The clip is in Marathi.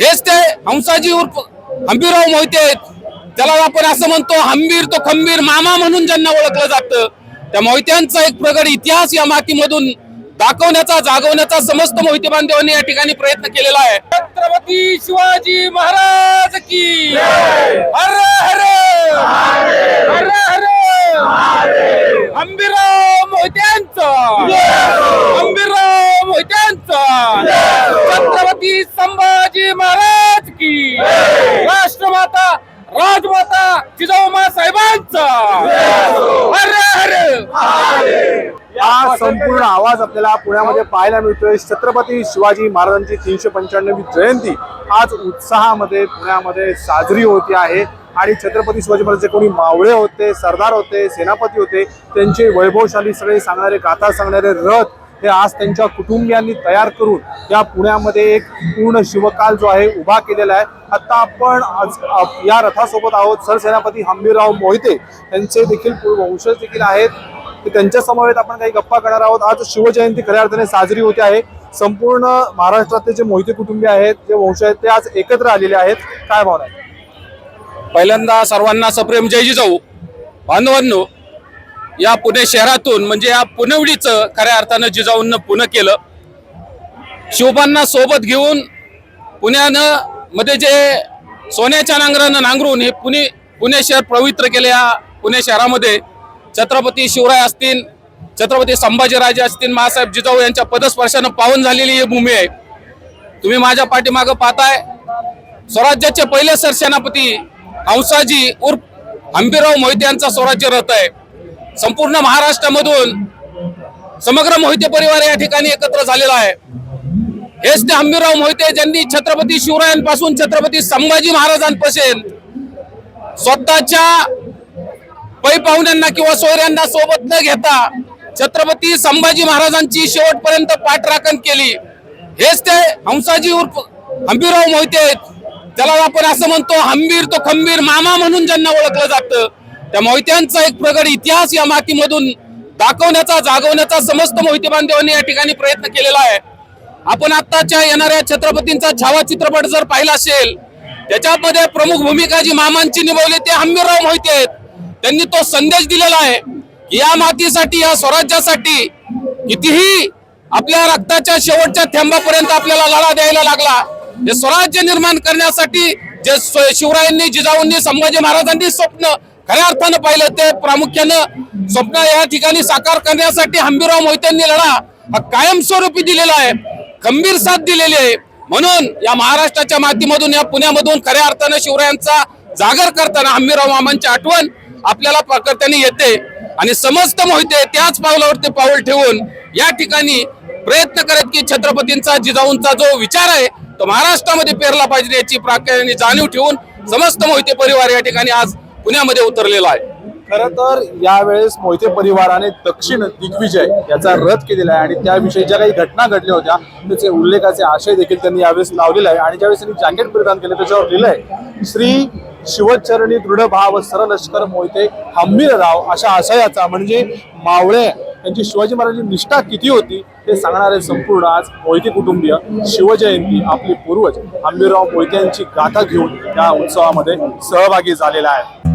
हेच ते हंसाजी उर्फ हंबीरराव मोहिते आहेत. त्याला आपण असं म्हणतो हंबीर तो खंबीर मामा म्हणून ज्यांना ओळखलं जातं. त्या मोहित्यांचा एक प्रगड इतिहास या मातीमधून दाखवण्याचा जागवण्याचा समस्त मोहिते बांधवांनी या ठिकाणी प्रयत्न केलेला आहे. छत्रपती शिवाजी महाराज की हर हर! हर हर! हंबीरराव मोहित्यांचं हंबीरराव मोहित्यांचं छत्रपती शिवाजी महाराज की राष्ट्रमाता राजमाता जिजाऊमा साहेबांचा. हर हर. हा संपूर्ण आवाज आपल्याला पुण्यामध्ये पाहायला मिळतोय. छत्रपती शिवाजी महाराजांची तीनशे पंच्याण्णवी जयंती आज उत्साहामध्ये पुण्यामध्ये साजरी होती आहे. आणि छत्रपती शिवाजी महाराज जे कोणी मावळे होते सरदार होते सेनापती होते त्यांचे वैभवशाली सगळे सांगणारे गाथा सांगणारे रथ ते आज त्यांच्या कुटुंबियांनी तयार करून या पुण्यामध्ये एक पूर्ण शिवकाल जो आहे उभा केलेला आहे. आता आपण आज या रथासोबत आहोत. सरसेनापती हंबीरराव मोहिते यांचे देखील वंशज देखील आहेत. की त्यांच्या समवेत आपण काही गप्पा करणार आहोत. आज शिवजयंती खऱ्या अर्थाने साजरी होते आहे. संपूर्ण महाराष्ट्रातले जे मोहिते कुटुंबीय आहेत जे वंश आहेत ते आज एकत्र आलेले आहेत. काय भावना आहे? पहिल्यांदा सर्वांना सप्रेम. जय जिजाऊ. बांधवांनो या पुणे शहरातून म्हणजे या पुनवडीचं खऱ्या अर्थानं जिजाऊंनं पुणे केलं. शिवबांना सोबत घेऊन पुण्यानं मध्ये जे सोन्याच्या नांगरानं नांगरून हे पुणे पुणे शहर पवित्र केले या पुणे शहरामध्ये. छत्रपती शिवराय असतील छत्रपती संभाजीराजे असतील महासाहेब जिजाऊ यांच्या पदस्पर्शानं पावन झालेली ही भूमी आहे. तुम्ही माझ्या पाठीमागं पाहताय स्वराज्याचे पहिले सरसेनापती हंसाजी उर्फ हंबीरराव मोहिते यांचा स्वराज्य रथ आहे. संपूर्ण महाराष्ट्रामधून समग्र मोहिते परिवार या ठिकाणी एकत्र झालेला आहे. हेच ते हंबीरराव मोहिते ज्यांनी छत्रपती शिवरायांपासून छत्रपती संभाजी महाराजांपासून स्वतःच्या पै पाहुण्यांना किंवा सोयऱ्यांना सोबत न घेता छत्रपती संभाजी महाराजांची शेवटपर्यंत पाठराखण केली. हेच ते हंसाजी उर्फ हंबीरराव मोहिते त्याला आपण असं म्हणतो हंबीर तो खंबीर मामा म्हणून ज्यांना ओळखलं जातं. त्या मोहित्यांचा एक प्रगड इतिहास या मातीमधून दाखवण्याचा जागवण्याचा समस्त मोहिते बांधवांनी या ठिकाणी प्रयत्न केलेला आहे. आपण आत्ताच्या येणाऱ्या छत्रपतींचा छावा चित्रपट जर पाहिला असेल त्याच्यामध्ये प्रमुख भूमिका जी मामांची निभावली ते हंबीरराव मोहिते आहेत. त्यांनी तो संदेश दिलेला आहे या मातीसाठी या स्वराज्यासाठी कितीही आपल्या रक्ताच्या शेवटच्या थेंबापर्यंत आपल्याला लढा द्यायला लागला हे स्वराज्य निर्माण करण्यासाठी जे शिवरायांनी जिजाऊंनी संभाजी महाराजांनी स्वप्न खऱ्या अर्थानं पाहिलं ते प्रामुख्यानं स्वप्न या ठिकाणी साकार करण्यासाठी हंबीरराव मोहित्यांनी लढा हा कायमस्वरूपी दिलेला आहे. खंबीर साथ दिलेली आहे. म्हणून या महाराष्ट्राच्या मातीमधून या पुण्यामधून खऱ्या अर्थानं शिवरायांचा जागर करताना हंबीरराव मामांची आठवण आपल्याला प्रकर्त्याने येते. आणि समस्त मोहिते त्याच पावलावरती पाऊल ठेवून या ठिकाणी प्रयत्न करत की छत्रपतींचा जिजाऊंचा जो विचार आहे तो महाराष्ट्रामध्ये पेरला पाहिजे याची प्राख्याने जाणीव ठेवून समस्त मोहिते परिवार या ठिकाणी आज पुण्यामध्ये उतरलेला आहे. खरं तर यावेळेस मोहिते परिवाराने दक्षिण दिग्विजय याचा रथ केलेला आहे आणि त्याविषयी ज्या काही घटना घडल्या होत्या त्याचे उल्लेखाचे आशय देखील त्यांनी यावेळेस लावलेला आहे. आणि ज्यावेळेस त्यांनी जॅकेट परिधान केलं त्याच्यावर लिहिलंय श्री शिवचरणी दृढ भाव सरलष्कर मोहिते हंबीरराव अशा आशयाचा म्हणजे मावळे यांची शिवाजी महाराजांची निष्ठा किती होती हे सांगणारे संपूर्ण आज मोहिते कुटुंबीय शिवजयंती आपले पूर्वज हंबीरराव मोहिते यांची गाथा घेऊन या उत्सवामध्ये सहभागी झालेला आहे.